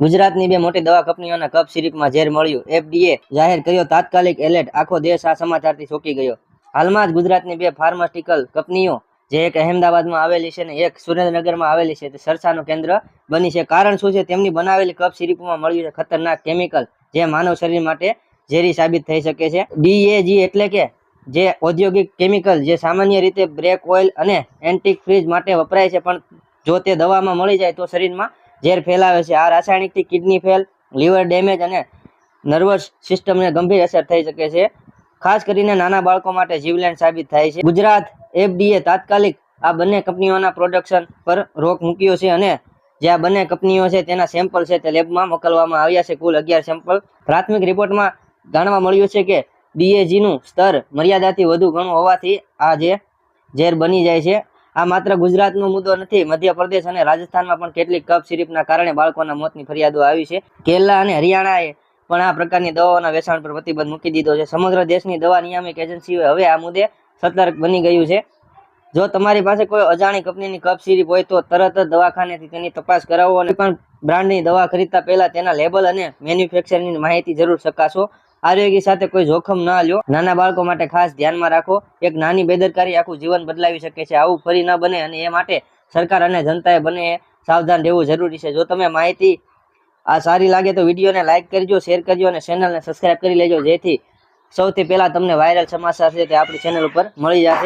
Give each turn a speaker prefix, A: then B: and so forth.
A: ગુજરાતની બે મોટી દવા કંપનીઓના કપ સિરપમાં ઝેર મળ્યું. એફડીએ જાહેર કર્યો, તાત્કાલિક એલર્ટ. આખો દેશ આ સમાચારથી ચોંકી ગયો. હાલમાં જ ગુજરાતની બે ફાર્માસ્યુટિકલ કંપનીઓ, જે એક અહેમદાબાદમાં આવેલી છે ને એક સુરેન્દ્રનગરમાં આવેલી છે, તે ચર્ચાનું કેન્દ્ર બની છે. કારણ શું છે? તેમની બનાવેલી કપ સિરપમાં મળ્યું છે ખતરનાક કેમિકલ, જે માનવ શરીર માટે ઝેરી સાબિત થઈ શકે છે. ડીએજી એટલે કે જે ઔદ્યોગિક કેમિકલ, જે સામાન્ય રીતે બ્રેક ઓઇલ અને એન્ટિક ફ્રીજ માટે વપરાય છે, પણ જો તે દવામાં મળી જાય તો શરીરમાં ઝેર ફેલાવે છે. આ રાસાયણિકથી કિડની ફેલ લીવર ડેમેજ અને નર્વસ સિસ્ટમને ગંભીર અસર થઈ શકે છે. ખાસ કરીને નાના બાળકો માટે જીવલેણ સાબિત થાય છે. ગુજરાત એફડીએ તાત્કાલિક આ બંને કંપનીઓના પ્રોડક્શન પર રોક મૂક્યો છે અને જે આ બંને કંપનીઓ છે તેના સેમ્પલ છે તે લેબમાં મોકલવામાં આવ્યા છે. કુલ અગિયાર સેમ્પલ પ્રાથમિક રિપોર્ટમાં જાણવા મળ્યું છે કે ડીએજીનું સ્તર મર્યાદાથી વધુ ઘણું હોવાથી આ જે ઝેર બની જાય છે. આ માત્ર ગુજરાતનો મુદ્દો નથી, મધ્યપ્રદેશ અને રાજસ્થાનમાં પણ કેટલીક કપ સિરીપના કારણે બાળકોના મોતની ફરિયાદો આવી છે. કેરલા અને હરિયાણાએ પણ આ પ્રકારની દવાઓના વેચાણ પર પ્રતિબંધ મૂકી દીધો છે. સમગ્ર દેશની દવા નિયામક એજન્સીઓ હવે આ મુદ્દે સતર્ક બની ગયું છે. જો તમારી પાસે કોઈ અજાણી કંપનીની કપ સિરીપ હોય તો તરત જ દવાખાનેથી તેની તપાસ કરાવો અને પણ બ્રાન્ડની દવા ખરીદતા પહેલા તેના લેબલ અને મેન્યુફેક્ચરની માહિતી જરૂર ચકાસો. આરોગ્ય સાથે કોઈ જોખમ ના લ્યો. નાના બાળકો માટે ખાસ ધ્યાનમાં રાખો. એક નાની બેદરકારી આખું જીવન બદલાવી શકે છે. આવું ફરી ન બને અને એ માટે સરકાર અને જનતાએ બને સાવધાન રહેવું જરૂરી છે. જો તમે માહિતી આ સારી લાગે તો વિડીયોને લાઇક કરજો, શેર કરજો અને ચેનલને સબસ્ક્રાઇબ કરી લેજો. જેથી સૌથી પહેલા તમને વાયરલ સમાચાર છે તે આપણી ચેનલ ઉપર મળી જશે.